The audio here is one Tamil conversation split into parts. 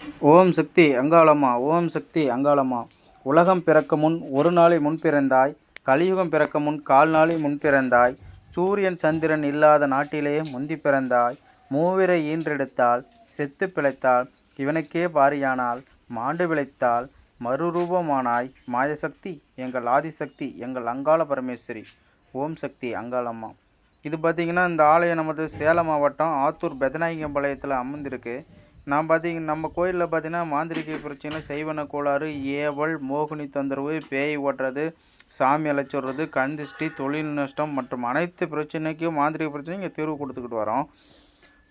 ஓம் சக்தி அங்காளம்மா ஓம் சக்தி அங்காளம்மா. உலகம் பிறக்க முன் ஒரு நாளை முன் பிறந்தாய் கலியுகம் பிறக்க முன் கால் நாளை முன் பிறந்தாய் சூரியன் சந்திரன் இல்லாத நாட்டிலேயே முந்தி பிறந்தாய் மூவிரை ஈன்றெடுத்தால் செத்து பிழைத்தால் இவனுக்கே பாரியானால் மாண்டு விளைத்தால் மறுரூபமானாய் மாயசக்தி எங்கள் ஆதிசக்தி எங்கள் அங்காள பரமேஸ்வரி. ஓம் சக்தி அங்காளம்மா. இது பார்த்திங்கன்னா இந்த ஆலயம் நமது சேலம் மாவட்டம் ஆத்தூர் பெதநாயகம்பாளையத்தில் அமர்ந்திருக்கு. நான் பார்த்திங்க நம்ம கோயிலில் பார்த்தீங்கன்னா மாந்திரிக பிரச்சனை செய்வன கோளாறு ஏவல் மோகினி தொந்தரவு பேய் ஓட்டுறது சாமி அழைச்சிடுறது கண் திருஷ்டி தொழில் நஷ்டம் மற்றும் அனைத்து பிரச்சனைக்கும் மாந்திரிக பிரச்சனை இங்கே தீர்வு கொடுத்துக்கிட்டு வரோம்.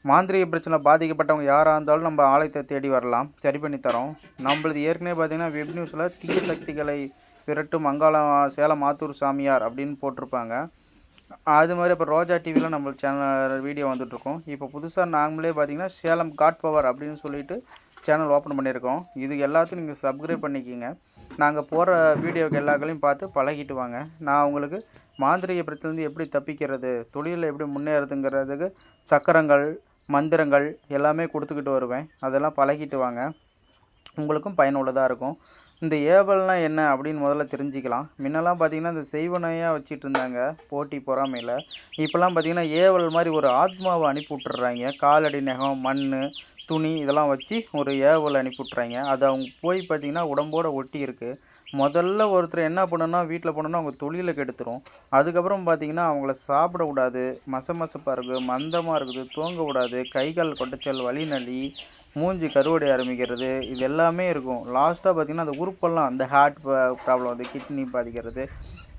மாந்திரிக பிரச்சனை பாதிக்கப்பட்டவங்க யாராக இருந்தாலும் நம்ம ஆலயத்தை தேடி வரலாம். சரி பண்ணி தரோம். நம்மளது ஏற்கனவே பார்த்தீங்கன்னா வெப் நியூஸில் தீய சக்திகளை விரட்டும் அங்காளம் சேலம் ஆத்தூர் சாமியார் அப்படின்னு போட்டிருப்பாங்க. அது மாதிரி இப்போ ரோஜா டிவியில் நம்ம சேனல் வீடியோ வந்துட்ருக்கோம் இப்போ புதுசாக நாங்களே பார்த்தீங்கன்னா சேலம் காட் பவர் அப்படின்னு சொல்லிட்டு சேனல் ஓப்பன் பண்ணியிருக்கோம். இது எல்லாத்தையும் நீங்கள் சப்ஸ்கிரைப் பண்ணிக்கிங்க. நாங்கள் போகிற வீடியோக்கு எல்லாக்களையும் பார்த்து பழகிட்டு வாங்க. நான் உங்களுக்கு மாந்திரிக பிரச்சனைலேருந்து எப்படி தப்பிக்கிறது தொழிலில் எப்படி முன்னேறதுங்கிறதுக்கு சக்கரங்கள் மந்திரங்கள் எல்லாமே கொடுத்துக்கிட்டு வருவேன். அதெல்லாம் பழகிட்டு வாங்க. உங்களுக்கும் பயனுள்ளதாக இருக்கும். இந்த ஏவல்னால் என்ன அப்படின்னு முதல்ல தெரிஞ்சுக்கலாம். முன்னெல்லாம் பார்த்தீங்கன்னா இந்த செய்வனையாக வச்சுட்டு இருந்தாங்க போட்டி பொறாமையில். இப்போல்லாம் பார்த்தீங்கன்னா ஏவல் மாதிரி ஒரு ஆத்மாவை அனுப்பி விட்டுறாங்க காலடி நகம் மண் துணி இதெல்லாம் வச்சு ஒரு ஏவல் அனுப்பி விட்றாங்க அது அவங்க போய் பார்த்தீங்கன்னா உடம்போட ஒட்டி இருக்குது முதல்ல ஒருத்தர் என்ன பண்ணணும்னா வீட்டில் போனோன்னா அவங்க தொழிலை கெடுத்துரும். அதுக்கப்புறம் பார்த்தீங்கன்னா அவங்கள சாப்பிட விடாது மசமசப்பாக இருக்குது மந்தமாக இருக்குது தூங்க விடாது கை கால் கொட்டச்சல் வலி நலி மூஞ்சி கருவடை ஆரம்பிக்கிறது இது எல்லாமே இருக்கும். லாஸ்ட்டாக பார்த்திங்கன்னா அந்த உறுப்பெல்லாம் அந்த ஹார்ட் ப்ராப்ளம் வந்து கிட்னி பாதிக்கிறது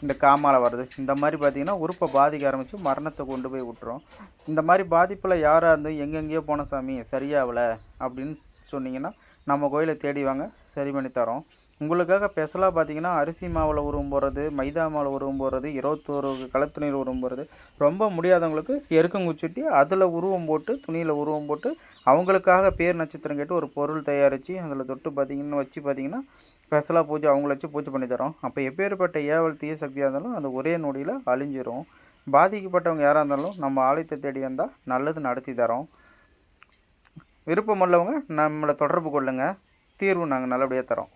இந்த காமால வர்றது இந்த மாதிரி பார்த்திங்கன்னா உறுப்பை பாதிக்க ஆரம்பித்து மரணத்தை கொண்டு போய் விட்டுரும். இந்த மாதிரி பாதிப்பில் யாராக இருந்து எங்கெங்கேயோ போன சாமி சரியாகலை அப்படின்னு சொன்னிங்கன்னா நம்ம கோயிலை தேடி வாங்க சரி பண்ணி தரோம். உங்களுக்காக ஸ்பெஷலாக பார்த்தீங்கன்னா அரிசி மாவில் உருவம் போடுறது மைதா மாவில் உருவம் போடுறது இருபத்தோரு களத்து உருவம் போடுறது. ரொம்ப முடியாதவங்களுக்கு எருக்கங்குச்சுட்டி அதில் உருவம் போட்டு துணியில் உருவம் போட்டு அவங்களுக்காக பேர் நட்சத்திரம் கேட்டு ஒரு பொருள் தயாரித்து அதில் தொட்டு பார்த்தீங்கன்னா வச்சு பார்த்தீங்கன்னா ஸ்பெஷலாக பூஜை அவங்கள வச்சு பூஜை பண்ணி தரோம். அப்போ எப்பேற்பட்ட ஏவல் தீய சக்தியாக இருந்தாலும் அந்த ஒரே நொடியில் அழிஞ்சிரும். பாதிக்கப்பட்டவங்க யாராக இருந்தாலும் நம்ம ஆலயத்தை தேடி வந்தால் நல்லது நடத்தி தரோம். விருப்பம் உள்ளவங்க நம்மளை தொடர்பு கொள்ளுங்கள் தீர்வு நாங்கள் நல்லபடியாக தரோம்.